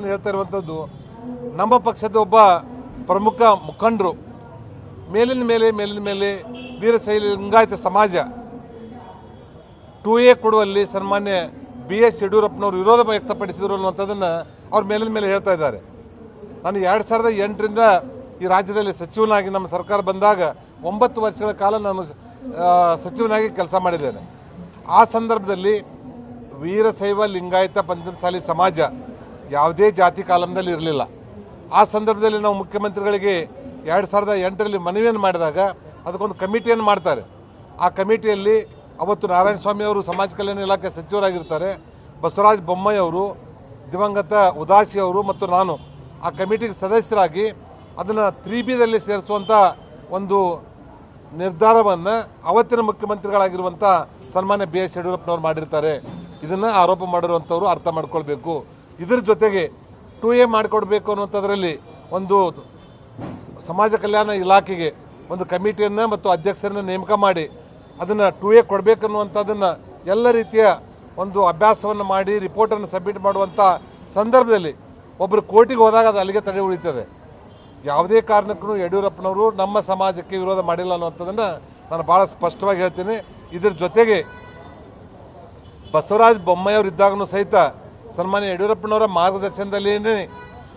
ಹೇಳ್ತಾ ಇರುವಂಥದ್ದು, ನಮ್ಮ ಪಕ್ಷದ ಒಬ್ಬ ಪ್ರಮುಖ ಮುಖಂಡರು ಮೇಲಿನ ಮೇಲೆ ಮೇಲಿನ ಮೇಲೆ ವೀರಶೈಲಿ ಲಿಂಗಾಯತ ಸಮಾಜ ಟು ಎ ಕೊಡುವಲ್ಲಿ ಸನ್ಮಾನ್ಯ ಬಿ ಎಸ್ ಯಡಿಯೂರಪ್ಪನವರು ವಿರೋಧ ವ್ಯಕ್ತಪಡಿಸಿದರು ಅನ್ನುವಂಥದ್ದನ್ನು ಅವ್ರ ಮೇಲಿನ ಮೇಲೆ ಹೇಳ್ತಾ ಇದ್ದಾರೆ. ನಾನು ಎರಡು ಸಾವಿರದ ಎಂಟರಿಂದ ಈ ರಾಜ್ಯದಲ್ಲಿ ಸಚಿವನಾಗಿ ನಮ್ಮ ಸರ್ಕಾರ ಬಂದಾಗ ಒಂಬತ್ತು ವರ್ಷಗಳ ಕಾಲ ನಾನು ಸಚಿವನಾಗಿ ಕೆಲಸ ಮಾಡಿದ್ದೇನೆ. ಆ ಸಂದರ್ಭದಲ್ಲಿ ವೀರಶೈವ ಲಿಂಗಾಯತ ಪಂಚಮಸಾಲಿ ಸಮಾಜ ಯಾವುದೇ ಜಾತಿ ಕಾಲಮ್ನಲ್ಲಿ ಇರಲಿಲ್ಲ. ಆ ಸಂದರ್ಭದಲ್ಲಿ ನಾವು ಮುಖ್ಯಮಂತ್ರಿಗಳಿಗೆ ಎರಡು ಸಾವಿರದ ಎಂಟರಲ್ಲಿ ಮನವಿಯನ್ನು ಮಾಡಿದಾಗ ಅದಕ್ಕೊಂದು ಕಮಿಟಿಯನ್ನು ಮಾಡ್ತಾರೆ. ಆ ಕಮಿಟಿಯಲ್ಲಿ ಅವತ್ತು ನಾರಾಯಣ ಸ್ವಾಮಿ ಅವರು ಸಮಾಜ ಕಲ್ಯಾಣ ಇಲಾಖೆ ಸಚಿವರಾಗಿರ್ತಾರೆ. ಬಸವರಾಜ ಬೊಮ್ಮಾಯಿ ಅವರು, ದಿವಂಗತ ಉದಾಸಿ ಅವರು ಮತ್ತು ನಾನು ಆ ಕಮಿಟಿಗೆ ಸದಸ್ಯರಾಗಿ ಅದನ್ನು ತ್ರೀ ಬಿದಲ್ಲಿ ಸೇರಿಸುವಂಥ ಒಂದು ನಿರ್ಧಾರವನ್ನು ಅವತ್ತಿನ ಮುಖ್ಯಮಂತ್ರಿಗಳಾಗಿರುವಂಥ ಸನ್ಮಾನ್ಯ ಬಿ ಎಸ್ ಯಡಿಯೂರಪ್ಪನವರು ಮಾಡಿರ್ತಾರೆ. ಇದನ್ನು ಆರೋಪ ಮಾಡಿರುವಂಥವ್ರು ಅರ್ಥ ಮಾಡ್ಕೊಳ್ಬೇಕು. ಇದರ ಜೊತೆಗೆ ಟು ಎ ಮಾಡಿಕೊಡ್ಬೇಕು ಅನ್ನುವಂಥದ್ರಲ್ಲಿ ಒಂದು ಸಮಾಜ ಕಲ್ಯಾಣ ಇಲಾಖೆಗೆ ಒಂದು ಕಮಿಟಿಯನ್ನು ಮತ್ತು ಅಧ್ಯಕ್ಷರನ್ನ ನೇಮಕ ಮಾಡಿ ಅದನ್ನು ಟು ಎ ಕೊಡಬೇಕನ್ನುವಂಥದ್ದನ್ನು ಎಲ್ಲ ರೀತಿಯ ಒಂದು ಅಭ್ಯಾಸವನ್ನು ಮಾಡಿ ರಿಪೋರ್ಟನ್ನು ಸಬ್ಮಿಟ್ ಮಾಡುವಂಥ ಸಂದರ್ಭದಲ್ಲಿ ಒಬ್ಬರು ಕೋರ್ಟಿಗೆ ಹೋದಾಗ ಅದು ಅಲ್ಲಿಗೆ ತಡೆ ಉಳಿತದೆ. ಯಾವುದೇ ಕಾರಣಕ್ಕೂ ಯಡಿಯೂರಪ್ಪನವರು ನಮ್ಮ ಸಮಾಜಕ್ಕೆ ವಿರೋಧ ಮಾಡಿಲ್ಲ ಅನ್ನುವಂಥದ್ದನ್ನು ನಾನು ಭಾಳ ಸ್ಪಷ್ಟವಾಗಿ ಹೇಳ್ತೀನಿ. ಇದರ ಜೊತೆಗೆ ಬಸವರಾಜ ಬೊಮ್ಮಾಯಿಯವರಿದ್ದಾಗೂ ಸಹಿತ ಸನ್ಮಾನ್ಯ ಯಡಿಯೂರಪ್ಪನವರ ಮಾರ್ಗದರ್ಶನದಲ್ಲಿ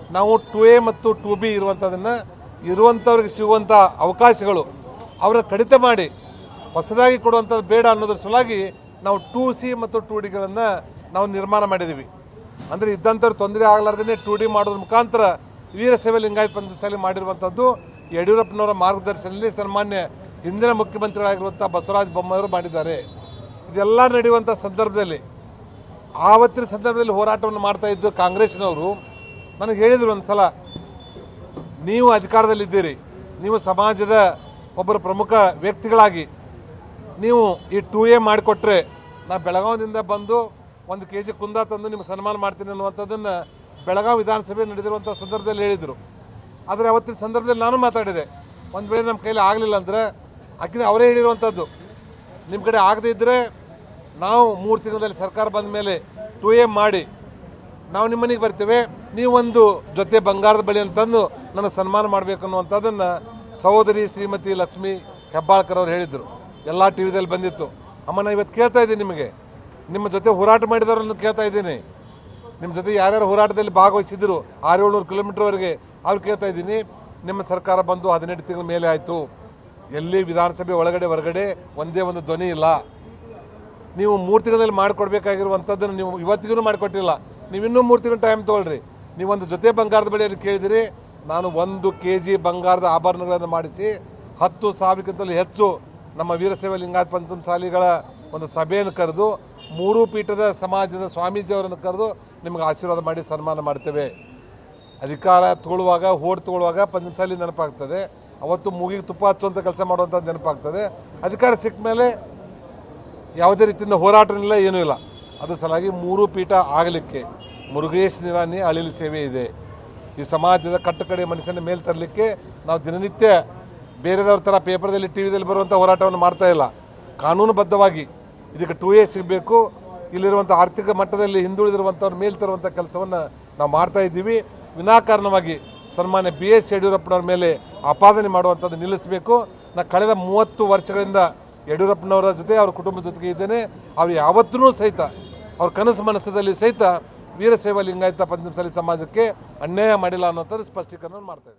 ನಾವು ಟು ಎ ಮತ್ತು ಟು ಬಿ ಇರುವಂಥದನ್ನು ಇರುವಂಥವ್ರಿಗೆ ಸಿಗುವಂಥ ಅವಕಾಶಗಳು ಅವರ ಕಡಿತ ಮಾಡಿ ಹೊಸದಾಗಿ ಕೊಡುವಂಥದ್ದು ಬೇಡ ಅನ್ನೋದ್ರ ಸಲುವಾಗಿ ನಾವು ಟೂ ಸಿ ಮತ್ತು ಟು ಡಿಗಳನ್ನು ನಾವು ನಿರ್ಮಾಣ ಮಾಡಿದ್ದೀವಿ ಅಂದರೆ ಇದ್ದಂಥವ್ರು ತೊಂದರೆ ಆಗಲಾರ್ದೇ ಟು ಡಿ ಮಾಡೋದ್ರ ಮುಖಾಂತರ ವೀರಶೈವ ಲಿಂಗಾಯತ ಶಾಲೆ ಮಾಡಿರುವಂಥದ್ದು ಯಡಿಯೂರಪ್ಪನವರ ಮಾರ್ಗದರ್ಶನದಲ್ಲಿ ಸನ್ಮಾನ್ಯ ಹಿಂದಿನ ಮುಖ್ಯಮಂತ್ರಿಗಳಾಗಿರುವಂಥ ಬಸವರಾಜ ಬೊಮ್ಮಾಯಿಯವರು ಮಾಡಿದ್ದಾರೆ. ಇದೆಲ್ಲ ನಡೆಯುವಂಥ ಸಂದರ್ಭದಲ್ಲಿ ಆವತ್ತಿನ ಸಂದರ್ಭದಲ್ಲಿ ಹೋರಾಟವನ್ನು ಮಾಡ್ತಾ ಇದ್ದು ಕಾಂಗ್ರೆಸ್ನವರು ನನಗೆ ಹೇಳಿದರು ಒಂದು ಸಲ, ನೀವು ಅಧಿಕಾರದಲ್ಲಿದ್ದೀರಿ. ನೀವು ಸಮಾಜದ ಒಬ್ಬರು ಪ್ರಮುಖ ವ್ಯಕ್ತಿಗಳಾಗಿ, ನೀವು ಈ ಟೂ ಎ ಮಾಡಿಕೊಟ್ರೆ ನಾ ಬೆಳಗಾವದಿಂದ ಬಂದು ಒಂದು ಕೆ ಜಿ ಕುಂದ ತಂದು ನಿಮ್ಗೆ ಸನ್ಮಾನ ಮಾಡ್ತೀನಿ ಅನ್ನುವಂಥದ್ದನ್ನು ಬೆಳಗಾವಿ ವಿಧಾನಸಭೆ ನಡೆದಿರುವಂಥ ಸಂದರ್ಭದಲ್ಲಿ ಹೇಳಿದರು. ಆದರೆ ಅವತ್ತಿನ ಸಂದರ್ಭದಲ್ಲಿ ನಾನು ಮಾತಾಡಿದೆ. ಒಂದು ವೇಳೆ ನಮ್ಮ ಕೈಯಲ್ಲಿ ಆಗಲಿಲ್ಲ ಅಂದರೆ ಅಕ್ಕಿನ ಅವರೇ ಹೇಳಿರುವಂಥದ್ದು. ನಿಮ್ಮ ಕಡೆ ಆಗದೇ ಇದ್ದರೆ ನಾವು ಮೂರು ತಿಂಗಳಲ್ಲಿ ಸರ್ಕಾರ ಬಂದ ಮೇಲೆ ಟು ಎ ಮಾಡಿ ನಾವು ನಿಮ್ಮ ಮನೆಗೆ ಬರ್ತೇವೆ. ನೀವೊಂದು ಜೊತೆ ಬಂಗಾರದ ಬಳಿಯನ್ನು ಅಂತಂದು ನನಗೆ ಸನ್ಮಾನ ಮಾಡಬೇಕು ಅನ್ನುವಂಥದ್ದನ್ನು ಸಹೋದರಿ ಶ್ರೀಮತಿ ಲಕ್ಷ್ಮಿ ಹೆಬ್ಬಾಳ್ಕರ್ ಅವರು ಹೇಳಿದರು. ಎಲ್ಲ ಟಿ ವಿದಲ್ಲಿ ಬಂದಿತ್ತು. ಅಮ್ಮ ನಾನು ಇವತ್ತು ಕೇಳ್ತಾ ಇದ್ದೀನಿ ನಿಮಗೆ. ನಿಮ್ಮ ಜೊತೆ ಹೋರಾಟ ಮಾಡಿದವ್ರನ್ನು ಕೇಳ್ತಾ ಇದ್ದೀನಿ. ನಿಮ್ಮ ಜೊತೆ ಯಾರ್ಯಾರು ಹೋರಾಟದಲ್ಲಿ ಭಾಗವಹಿಸಿದ್ರು ಆರು ಏಳ್ನೂರು ಕಿಲೋಮೀಟರ್ವರೆಗೆ ಅವ್ರು ಕೇಳ್ತಾ ಇದ್ದೀನಿ. ನಿಮ್ಮ ಸರ್ಕಾರ ಬಂದು ಹದಿನೆಂಟು ತಿಂಗಳ ಮೇಲೆ ಆಯಿತು. ಎಲ್ಲಿ ವಿಧಾನಸಭೆ ಒಳಗಡೆ, ಹೊರಗಡೆ ಒಂದೇ ಒಂದು ಧ್ವನಿ ಇಲ್ಲ. ನೀವು ಮೂರು ತಿಂಗಳಲ್ಲಿ ಮಾಡಿಕೊಡ್ಬೇಕಾಗಿರುವಂಥದ್ದನ್ನು ನೀವು ಇವತ್ತಿಗೂ ಮಾಡಿಕೊಟ್ಟಿಲ್ಲ. ನೀವು ಇನ್ನೂ ಮೂರು ತಿಂಗಳು ಟೈಮ್ ತೊಗೊಳ್ರಿ. ನೀವೊಂದು ಜೊತೆ ಬಂಗಾರದ ಬೆಳೆಯಲ್ಲಿ ಕೇಳಿದಿರಿ. ನಾನು ಒಂದು ಕೆ ಜಿ ಬಂಗಾರದ ಆಭರಣಗಳನ್ನು ಮಾಡಿಸಿ ಹತ್ತು ಸಾವಿರಕ್ಕಿಂತಲೂ ಹೆಚ್ಚು ನಮ್ಮ ವೀರಶೈವ ಲಿಂಗಾಯತ ಪಂಚಮಸಾಲಿಗಳ ಒಂದು ಸಭೆಯನ್ನು ಕರೆದು ಮೂರು ಪೀಠದ ಸಮಾಜದ ಸ್ವಾಮೀಜಿಯವರನ್ನು ಕರೆದು ನಿಮಗೆ ಆಶೀರ್ವಾದ ಮಾಡಿ ಸನ್ಮಾನ ಮಾಡ್ತೇವೆ. ಅಧಿಕಾರ ತಗೊಳ್ಳುವಾಗ ಹೋಡ್ ತಗೊಳ್ಳುವಾಗ ಪಂಚಮಸಾಲಿ ನೆನಪಾಗ್ತದೆ. ಅವತ್ತು ಮೂಗಿಗೆ ತುಪ್ಪ ಹಚ್ಚುವಂಥ ಕೆಲಸ ಮಾಡುವಂಥದ್ದು ನೆನಪಾಗ್ತದೆ. ಅಧಿಕಾರ ಸಿಕ್ಕ ಮೇಲೆ ಯಾವುದೇ ರೀತಿಯಿಂದ ಹೋರಾಟನಿಲ್ಲ, ಏನೂ ಇಲ್ಲ. ಅದು ಸಲಾಗಿ ಮೂರು ಪೀಠ ಆಗಲಿಕ್ಕೆ ಮುರುಗೇಶ್ ನಿರಾಣಿ ಅಳಿಲು ಸೇವೆ ಇದೆ. ಈ ಸಮಾಜದ ಕಟ್ಟಕಡೆ ಮನುಷ್ಯನ ಮೇಲೆ ತರಲಿಕ್ಕೆ ನಾವು ದಿನನಿತ್ಯ ಬೇರೆದವ್ರ ಥರ ಪೇಪರ್ದಲ್ಲಿ, ಟಿ ವಿದಲ್ಲಿ ಬರುವಂಥ ಹೋರಾಟವನ್ನು ಮಾಡ್ತಾ ಇಲ್ಲ. ಕಾನೂನುಬದ್ಧವಾಗಿ ಇದಕ್ಕೆ ಟೂ ಎ ಸಿಗಬೇಕು. ಇಲ್ಲಿರುವಂಥ ಆರ್ಥಿಕ ಮಟ್ಟದಲ್ಲಿ ಹಿಂದುಳಿದಿರುವಂಥವ್ರು ಮೇಲೆ ತರುವಂಥ ಕೆಲಸವನ್ನು ನಾವು ಮಾಡ್ತಾ ಇದ್ದೀವಿ. ವಿನಾಕಾರಣವಾಗಿ ಸನ್ಮಾನ್ಯ ಬಿ ಎಸ್ ಯಡಿಯೂರಪ್ಪನವ್ರ ಮೇಲೆ ಆಪಾದನೆ ಮಾಡುವಂಥದ್ದು ನಿಲ್ಲಿಸಬೇಕು. ನಾ ಕಳೆದ ಮೂವತ್ತು ವರ್ಷಗಳಿಂದ ಯಡಿಯೂರಪ್ಪನವರ ಜೊತೆ, ಅವ್ರ ಕುಟುಂಬದ ಜೊತೆಗೆ ಇದ್ದೇನೆ. ಅವ್ರು ಯಾವತ್ತೂ ಸಹಿತ, ಅವ್ರ ಕನಸು ಮನಸ್ಸದಲ್ಲಿ ಸಹಿತ ವೀರಶೈವ ಲಿಂಗಾಯತ ಪಂಚಮಸಾಲಿ ಸಮಾಜಕ್ಕೆ ಅನ್ಯಾಯ ಮಾಡಿಲ್ಲ ಅನ್ನೋಂಥದ್ದು ಸ್ಪಷ್ಟೀಕರಣ ಮಾಡ್ತಾ